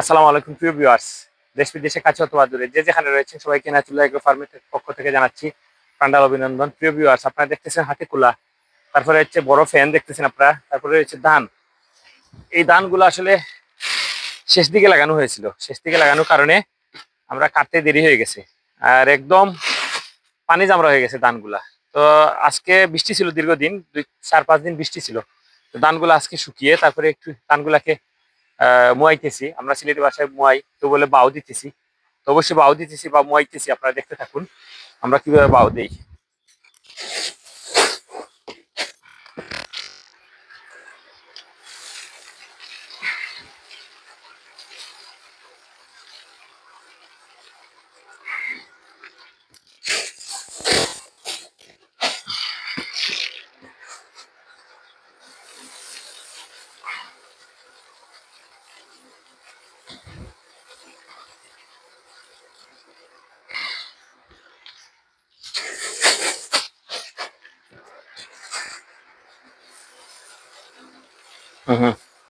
আসসালামু আলাইকুম, প্রিয় ভিউয়ার্স দেশ বিদেশে কাছে অথবা দূরে যে যেখানে রয়েছেন, সবাইকে নাচুল্লাহ এগ্রো ফার্মের পক্ষ থেকে জানাচ্ছি প্রান্ডাল অভিনন্দন। প্রিয় ভিউয়ার্স আপনারা দেখতেছেন হাতে কুলা তারপরে হচ্ছে বড় ফ্যান দেখতেছেন আপনারা। তারপরে হচ্ছে ধান। এই ধানগুলো আসলে শেষ দিকে লাগানো হয়েছিল। শেষ দিকে লাগানোর কারণে আমরা কাটতে দেরি হয়ে গেছে। আর একদম পানি জামরা হয়ে গেছে ধানগুলা। তো আজকে বৃষ্টি ছিল দীর্ঘদিন, দুই, চার, পাঁচ দিন বৃষ্টি ছিল। তো ধানগুলো আজকে শুকিয়ে তারপরে একটু ধানগুলাকে মুয়াইতেছি। আমরা সিলেটি ভাষায় মুয়াই, তো বলে বাউ দিতেছি। তো অবশ্যই বাউ দিতেছি বা মুয়াইতেছি, আপনারা দেখতে থাকুন। আমরা কীভাবে বাউ দেই। Uh-huh.